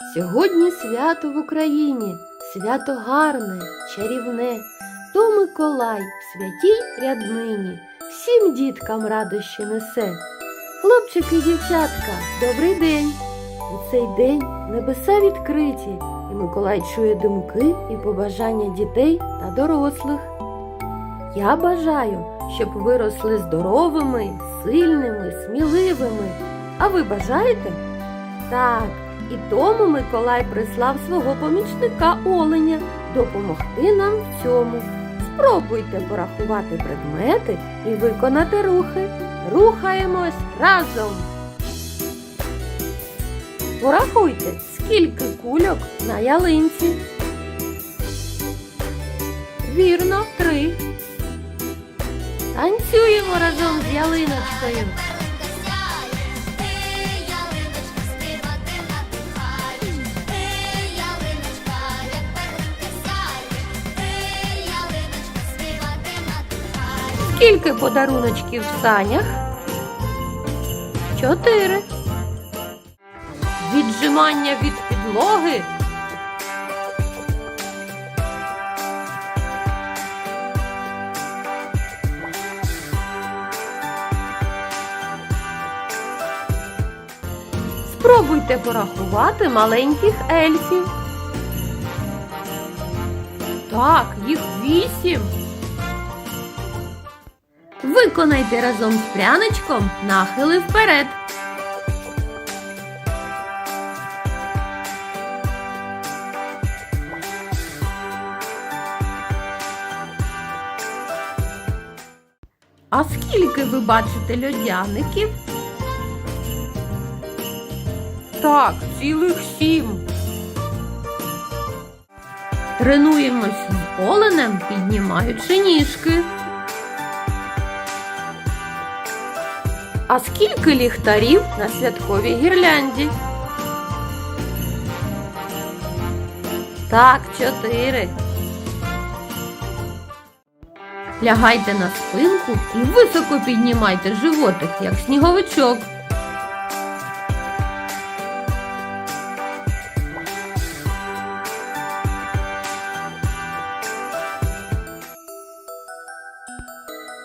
Сьогодні свято в Україні, свято гарне, чарівне. То Миколай в святій ряднині всім діткам радощі несе. Хлопчики і дівчатка, добрий день! У цей день небеса відкриті, і Миколай чує думки і побажання дітей та дорослих. Я бажаю, щоб ви росли здоровими, сильними, сміливими. А ви бажаєте? Так, і тому Миколай прислав свого помічника Оленя допомогти нам в цьому. Спробуйте порахувати предмети і виконати рухи. Рухаємось разом. Порахуйте, скільки кульок на ялинці. Вірно, три. Танцюємо разом з ялиночкою. Скільки подаруночків в санях? Чотири. Віджимання від підлоги. Спробуйте порахувати маленьких ельфів. Так, їх вісім. Виконайте разом з пряничком нахили вперед. А скільки ви бачите льодяників? Так, цілих сім. Тренуємось з оленем, піднімаючи ніжки. А скільки ліхтарів на святковій гірлянді? Так, чотири. Лягайте на спинку і високо піднімайте животик, як сніговичок.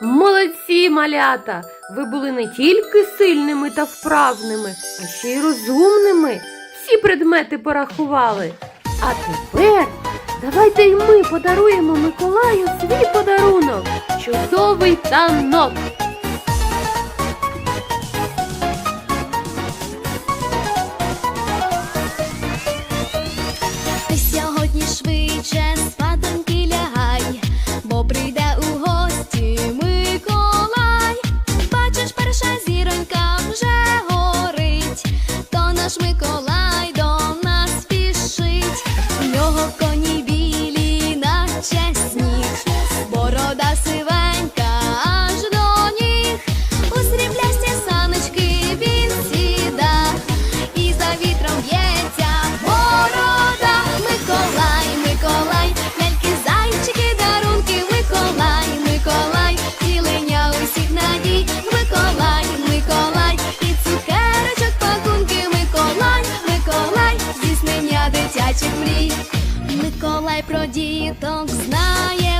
Молодці, малята! Ви були не тільки сильними та вправними, а ще й розумними. Всі предмети порахували. А тепер давайте й ми подаруємо Миколаю свій подарунок чудовий танок. Діток знає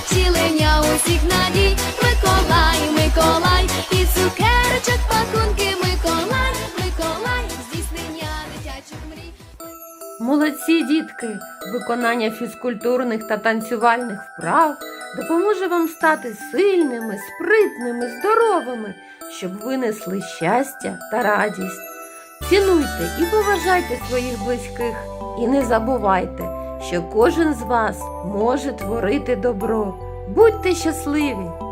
втілення усіх надій, Миколай, Миколай, і цукерочок пакунки, Миколай, Миколай, здійснення дитячих мрій. Молодці дітки, виконання фізкультурних та танцювальних вправ допоможе вам стати сильними, спритними, здоровими, щоб винесли щастя та радість. Цінуйте і поважайте своїх близьких, і не забувайте що кожен з вас може творити добро. Будьте щасливі!